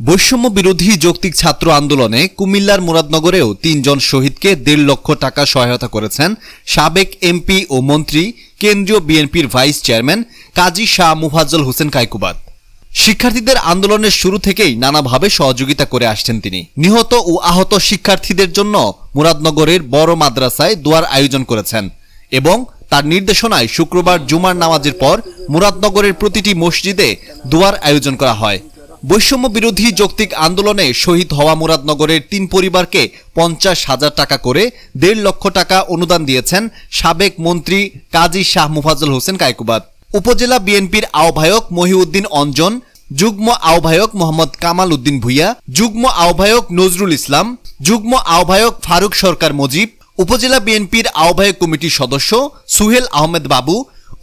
বৈষম্য বিরোধী যৌক্তিক ছাত্র আন্দোলনে কুমিল্লার মুরাদনগরেও তিনজন শহীদকে দেড় লক্ষ টাকা সহায়তা করেছেন সাবেক এমপি ও মন্ত্রী, কেন্দ্রীয় বিএনপির ভাইস চেয়ারম্যান কাজী শাহ মুফাজ্জল হোসেন কাইকুবাদ শিক্ষার্থীদের আন্দোলনের শুরু থেকেই নানাভাবে সহযোগিতা করে আসছেন তিনি। নিহত ও আহত শিক্ষার্থীদের জন্য মুরাদনগরের বড় মাদ্রাসায় দোয়ার আয়োজন করেছেন এবং তার নির্দেশনায় শুক্রবার জুমার নামাজের পর মুরাদনগরের প্রতিটি মসজিদে দোয়ার আয়োজন করা হয়। বৈষম্য বিরোধী যৌক্তিক আন্দোলনে শহীদ হওয়া মুরাদনগরের তিন পরিবারকে পঞ্চাশ হাজার টাকা করে দেড় লক্ষ টাকা অনুদান দিয়েছেন সাবেক মন্ত্রী কাজী শাহ মুফাজ্জল হোসেন কায়কুবাদ। উপজেলা বিএনপির আহ্বায়ক মহিউদ্দিন অঞ্জন, যুগ্ম আহ্বায়ক মোহাম্মদ কামাল উদ্দিন ভুইয়া, যুগ্ম আহ্বায়ক নজরুল ইসলাম, যুগ্ম আহ্বায়ক ফারুক সরকার মজিব, উপজেলা বিএনপির আহ্বায়ক কমিটির সদস্য সুহেল আহমেদ বাবু,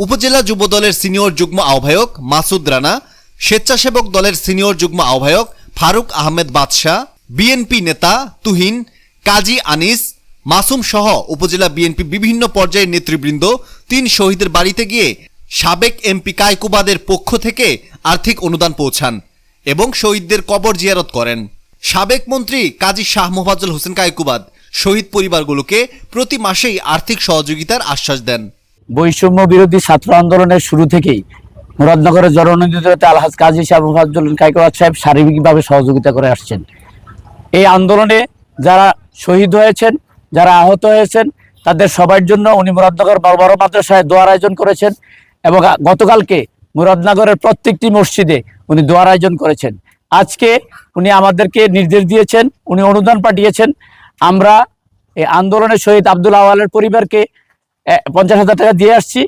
উপজেলা যুবদলের সিনিয়র যুগ্ম আহ্বায়ক মাসুদ রানা স্বেচ্ছাসেবক দলের সিনিয়র যুগ্ম আহ্বায়ক ফারুক আহমেদ বাদশাহ বিএনপি নেতা তুহিন, কাজী আনিস, মাসুম সহ উপজেলা বিএনপি বিভিন্ন পর্যায়ের নেতৃবৃন্দ, তিন শহীদের বাড়িতে গিয়ে সাবেক এমপি কায়কুবাদের পক্ষ থেকে আর্থিক অনুদান পৌঁছান এবং শহীদদের কবর জিয়ারত করেন। সাবেক মন্ত্রী কাজী শাহ মোফাজ্জল হোসেন কায়কুবাদ শহীদ পরিবারগুলোকে প্রতি মাসেই আর্থিক সহযোগিতার আশ্বাস দেন। বৈষম্য বিরোধী ছাত্র আন্দোলনের শুরু থেকেই মুরাদনগরের জননন্দিত আলহাজ কাজী সাহেব মুফাজ্জল কাইকোয়াত সাহেব শারীরিকভাবে সহযোগিতা করে আসছেন। এই আন্দোলনে যারা শহীদ হয়েছেন, যারা আহত হয়েছেন, তাদের সবার জন্য উনি মুরাদনগর বড় মাদ্রাসায় দোয়ার আয়োজন করেছেন এবং গতকালকে মুরাদনগরের প্রত্যেকটি মসজিদে উনি দোয়ার আয়োজন করেছেন। আজকে উনি আমাদেরকে নির্দেশ দিয়েছেন, উনি অনুদান পাঠিয়েছেন। আমরা এই আন্দোলনের শহীদ আব্দুল আওয়ালের পরিবারকে পঞ্চাশ হাজার টাকা দিয়ে আসছি।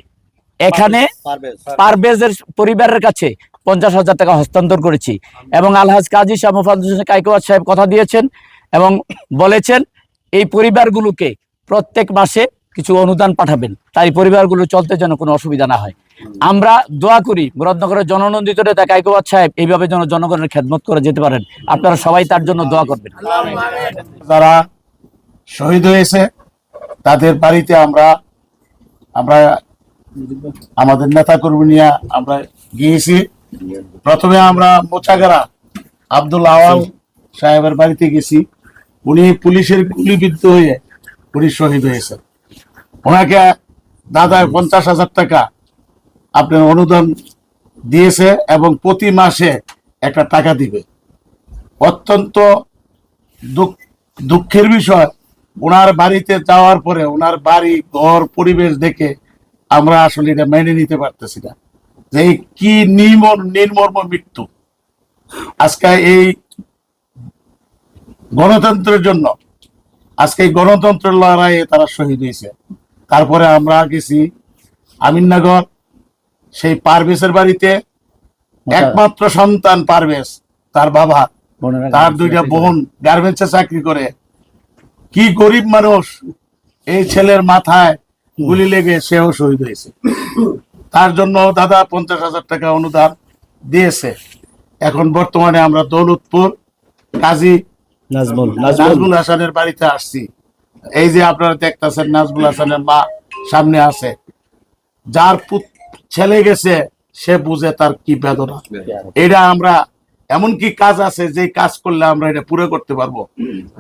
এখানে পারভেজের পরিবারের কাছে পঞ্চাশ হাজার টাকা হস্তান্তর করেছি। এবং আলহাজ কাজী শাহ মুফাজ্জল হোসেন সাহেব কথা দিয়েছেন এবং বলেছেন এই পরিবারগুলোকে প্রত্যেক মাসে কিছু অনুদান পাঠাবেন। তাই পরিবারগুলো চলতে যেন কোনো অসুবিধা না হয়। আমরা দোয়া করি মুরাদনগরের জননন্দিত নেতা কাইকোয়াত সাহেব এইভাবে যেন জনগণের খেদমত করে যেতে পারেন। আপনারা সবাই তার জন্য দোয়া করবেন। যারা শহীদ হয়েছে তাদের বাড়িতে আমরা আমরা আমাদের নেতা কর্মী নিয়ে আমরা গিয়েছি। প্রথমে আমরা মোচাগারা আব্দুল আওয়াল সাহেবের বাড়িতে গেছি। উনি পুলিশের গুলিবিদ্ধ হয়ে উনি শহীদ হয়েছেন। ওনাকে দাদা পঞ্চাশ হাজার টাকা আপনার অনুদান দিয়েছে এবং প্রতি মাসে একটা টাকা দিবে। অত্যন্ত দুঃখ- দুঃখের বিষয়, ওনার বাড়িতে যাওয়ার পরে ওনার বাড়ি, ঘর, পরিবেশ দেখে আমরা আসলে এটা মেনে নিতে পারতেছি না। যে কি নির্মম নির্মর্ম মৃত্যু। আজকে এই গণতন্ত্রের জন্য আজকে এই গণতন্ত্রের লড়াইয়ে তারা শহীদ হয়েছে। তারপরে আমরা গেছি আমিননগর সেই পারভেজের বাড়িতে একমাত্র সন্তান পারভেজ তার বাবা। তার দুইটা বোন গার্মেন্টসে চাকরি করে। কি গরিব মানুষ এই ছেলের মাথায় গুলি লেগে সেও শহীদ হয়েছে। তার জন্য দাদা পঞ্চাশ হাজার টাকা অনুদান দিয়েছে। এখন বর্তমানে আমরা দৌলতপুর কাজী নাজমুল নাজমুল হাসানের বাড়িতে আসছি। এই যে আপনারা দেখতেছেন নাজমুল হাসানের মা সামনে আছে। যার ছেলে গেছে সে বুঝে তার কি বেদনা। এটা আমরা এমন কি কাজ আছে যে কাজ করলে আমরা এটা পুরো করতে পারব।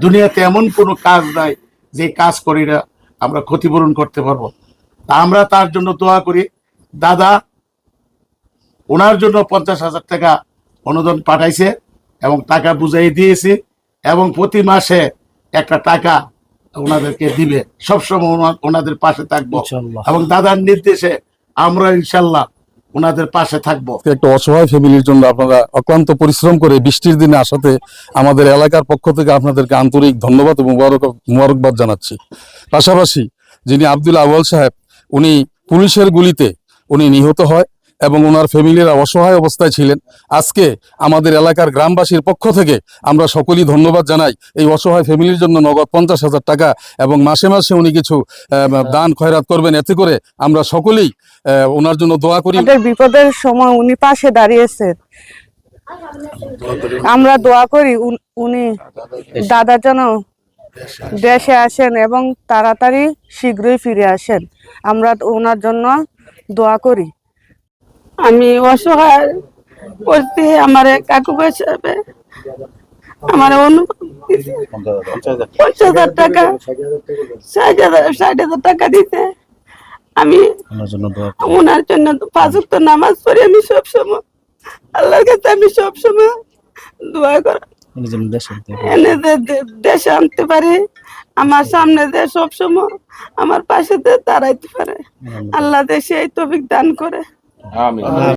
দুনিয়াতে এমন কোনো কাজ নাই যে কাজ করি না। আমরা ক্ষতিপূরণ করতে পারব তা আমরা তার জন্য দোয়া করি দাদা ওনার জন্য পঞ্চাশ হাজার টাকা অনুদান পাঠাইছে এবং টাকা বুঝাই দিয়েছি এবং প্রতি মাসে একটা টাকা ওনাদেরকে দিবে সবসময় ওনা- ওনাদের পাশে থাকব। এবং দাদার নির্দেশে আমরা ইনশাল্লাহ ওনাদের পাশে থাকব। একটা অসহায় ফ্যামিলির জন্য আপনারা অক্লান্ত পরিশ্রম করে বৃষ্টির দিনে আসাতে আমাদের এলাকার পক্ষ থেকে আপনাদেরকে আন্তরিক ধন্যবাদ এবং মুবারক- মুবারকবাদ জানাচ্ছি। পাশাপাশি যিনি আবদুল আওয়াল সাহেব, উনি পুলিশের গুলিতে উনি নিহত হয়। এবং ওনার ফ্যামিলিরা অসহায় অবস্থায় ছিলেন। আজকে আমাদের এলাকার গ্রামবাসীর পক্ষ থেকে আমরা সকলেই ধন্যবাদ জানাই এই অসহায় ফ্যামিলির জন্য নগদ পঞ্চাশ হাজার টাকা এবং মাসে মাসে উনি কিছু দান খয়রাত করবেন। এতে করে আমরা সকলেই ওনার জন্য দোয়া করি। বিপদের সময় উনি পাশে দাঁড়িয়েছেন আমরা দোয়া করি উন- উনি দাদা যেন দেশে আসেন এবং তাড়াতাড়ি শীঘ্রই ফিরে আসেন। আমরা ওনার জন্য দোয়া করি। আমি অসহায় করতে আমার কাকু হিসাবে আমার। পঞ্চাশ হাজার টাকা ষাট হাজার ষাট হাজার টাকা দিতে। আমি ওনার জন্য পাঁচ নামাজ পড়ি আমি সবসময় আল্লাহর কাছে আমি সবসময় দোয়া করি। এনে দেশে আনতে পারে। আমার সামনে দে সবসময় আমার পাশে দাঁড়াইতে পারে। আল্লাহ দেশে এই তফিক দান করে। 啊明